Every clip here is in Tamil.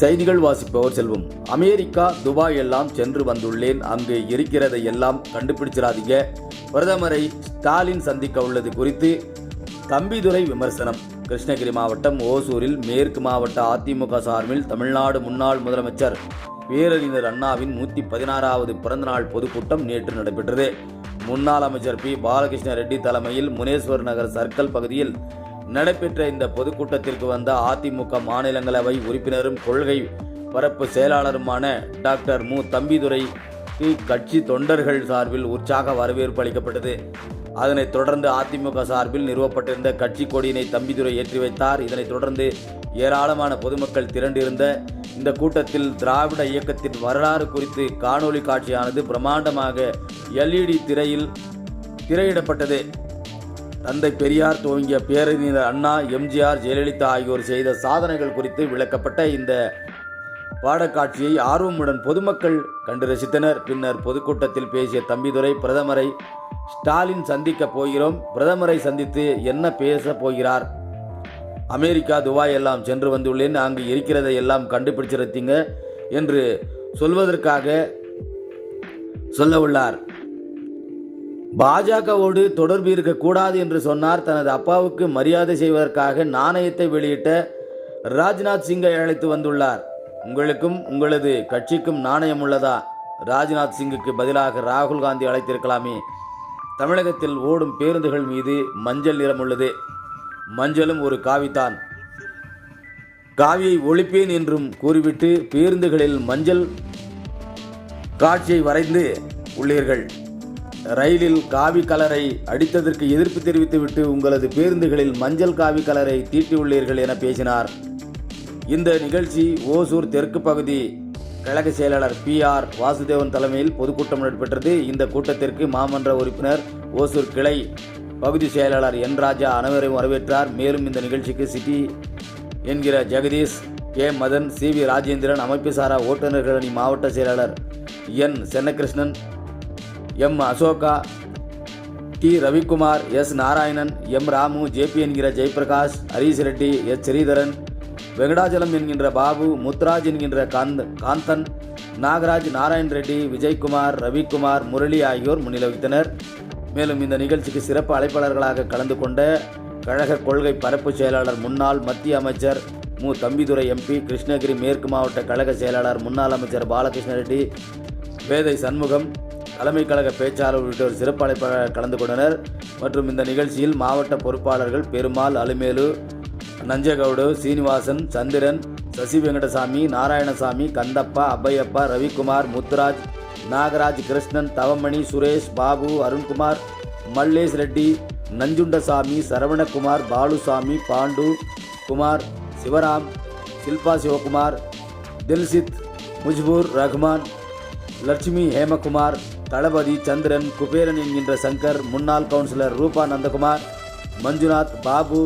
செய்திகள் வாசிப்பவர் செல்வம். அமெரிக்கா துபாய் எல்லாம் சென்று வந்துள்ளேன். அங்கு இருக்கிறதை எல்லாம் கண்டுபிடிச்சிடாதீங்க. பிரதமரை ஸ்டாலின் சந்திக்க உள்ளது குறித்து தம்பிதுரை விமர்சனம். கிருஷ்ணகிரி மாவட்டம் ஓசூரில் மேற்கு மாவட்ட அதிமுக சார்பில் தமிழ்நாடு முன்னாள் முதலமைச்சர் பேரறிஞர் அண்ணாவின் நூற்றி பதினாறாவது பிறந்தநாள் பொதுக்கூட்டம் நேற்று நடைபெற்றது. முன்னாள் அமைச்சர் பி. பாலகிருஷ்ண ரெட்டி தலைமையில் முனேஸ்வர் நகர் சர்க்கிள் பகுதியில் நடைபெற்ற இந்த பொதுக்கூட்டத்திற்கு வந்த அதிமுக மாநிலங்களவை உறுப்பினரும் கொள்கை பரப்பு செயலாளருமான டாக்டர் மு. தம்பிதுரைக்கு கட்சி தொண்டர்கள் சார்பில் உற்சாக வரவேற்பு அளிக்கப்பட்டது. அதனைத் தொடர்ந்து அதிமுக சார்பில் நிறுவப்பட்டிருந்த கட்சி கொடியினை தம்பிதுரை ஏற்றி வைத்தார். இதனைத் தொடர்ந்து ஏராளமான பொதுமக்கள் திரண்டிருந்த இந்த கூட்டத்தில் திராவிட இயக்கத்தின் வரலாறு குறித்து காணொலி காட்சியானது பிரம்மாண்டமாக எல்இடி திரையில் திரையிடப்பட்டது. தந்தை பெரியார் துவங்கிய பேரறிஞர் அண்ணா எம்ஜிஆர் ஜெயலலிதா ஆகியோர் செய்த சாதனைகள் குறித்து விளக்கப்பட்ட இந்த பாடக்காட்சியை ஆர்வமுடன் பொதுமக்கள் கண்டு ரசித்தனர். பின்னர் பொதுக்கூட்டத்தில் பேசிய தம்பிதுரை பிரதமரை ஸ்டாலின் சந்திக்க போகிறோம். பிரதமரை சந்தித்து என்ன பேச போகிறார்? அமெரிக்கா துபாய் எல்லாம் சென்று வந்துள்ளேன். அங்கு இருக்கிறதை எல்லாம் கண்டுபிடிச்சிருத்தீங்க என்று சொல்வதற்காக சொல்ல உள்ளார். பாஜகவோடு தொடர்பு இருக்கக்கூடாது என்று சொன்னார். தனது அப்பாவுக்கு மரியாதை செய்வதற்காக நாணயத்தை வெளியிட்ட ராஜ்நாத் சிங்கை அழைத்து வந்துள்ளார். உங்களுக்கும் உங்களது கட்சிக்கும் நாணயம் உள்ளதா? ராஜ்நாத் சிங்குக்கு பதிலாக ராகுல் காந்தி அழைத்திருக்கலாமே. தமிழகத்தில் ஓடும் பேருந்துகள் மீது மஞ்சள் நிறம் உள்ளது. மஞ்சளும் ஒரு காவிதான் காவியை ஒழிப்பேன் என்றும் கூறிவிட்டு பேருந்துகளில் மஞ்சள் காட்சியை வரைந்து உள்ளீர்கள். ரயிலில் காவி கலரை அடித்ததற்கு எதிர்ப்பு தெரிவித்துவிட்டு உங்களது பேருந்துகளில் மஞ்சள் காவி கலரை தீட்டியுள்ளீர்கள் என பேசினார். இந்த நிகழ்ச்சி ஓசூர் தெற்கு பகுதி கழக செயலாளர் பி ஆர் வாசுதேவன் தலைமையில் பொதுக்கூட்டம் நடைபெற்றது. இந்த கூட்டத்திற்கு மாமன்ற உறுப்பினர் ஓசூர் கிளை பகுதி செயலாளர் என் ராஜா அனைவரையும் வரவேற்றார். மேலும் இந்த நிகழ்ச்சிக்கு சிட்டி என்கிற Jagadish K. Madan C. V. Rajendran அமைப்பு சாரா ஓட்டுநர்கள் அணி மாவட்ட செயலாளர் N. Chennakrishnan M. Ashoka D. Ravikumar S. Narayanan M. Ramu JP என்கிற ஜெயபிரகாஷ் ஹரீஷ் ரெட்டி எஸ் ஸ்ரீதரன் வெங்கடாச்சலம் என்கின்ற பாபு முத்ராஜ் என்கின்ற காந்த் காந்தன் நாகராஜ் நாராயண் ரெட்டி விஜய்குமார் ரவிக்குமார் முரளி ஆகியோர் முன்னிலை வைத்தனர் மேலும் இந்த நிகழ்ச்சிக்கு சிறப்பு அழைப்பாளர்களாக கலந்து கொண்ட கழக கொள்கை பரப்பு செயலாளர் முன்னாள் மத்திய அமைச்சர் மு. தம்பிதுரை எம்பி கிருஷ்ணகிரி மேற்கு மாவட்ட கழக செயலாளர் முன்னாள் அமைச்சர் பாலகிருஷ்ண ரெட்டி வேதை சண்முகம் தலைமை கழக பேச்சாளர் உள்ளிட்டோர் சிறப்பு அழைப்பாளர் கலந்து கொண்டனர். மற்றும் இந்த நிகழ்ச்சியில் மாவட்ட பொறுப்பாளர்கள் பெருமாள் அலுமேலு நஞ்சகவுடு சீனிவாசன் சந்திரன் சசி வெங்கடசாமி நாராயணசாமி கந்தப்பா அபையப்பா ரவிக்குமார் முத்துராஜ் நாகராஜ் கிருஷ்ணன் தவமணி சுரேஷ் பாபு அருண்குமார் மல்லேஷ் ரெட்டி நஞ்சுண்டசாமி சரவணகுமார் பாலுசாமி பாண்டு குமார் சிவராம் சில்பா சிவகுமார் தில்சித் முஜ்பூர் ரஹ்மான் லட்சுமி ஹேமகுமார் தளபதி சந்திரன் குபேரன் என்கின்ற சங்கர் முன்னாள் கவுன்சிலர் ரூபா நந்தகுமார் மஞ்சுநாத் பாபு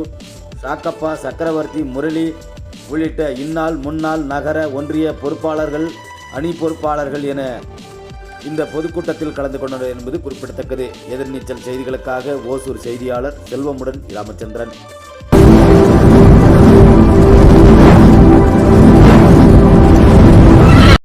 சாக்கப்பா சக்கரவர்த்தி முரளி உள்ளிட்ட இந்நாள் முன்னாள் நகர ஒன்றிய பொறுப்பாளர்கள் அணி பொறுப்பாளர்கள் என இந்த பொதுக்கூட்டத்தில் கலந்து கொண்டனர் என்பது குறிப்பிடத்தக்கது. எதிர்நீச்சல் செய்திகளுக்காக ஓசூர் செய்தியாளர் செல்வமுடன் ராமச்சந்திரன்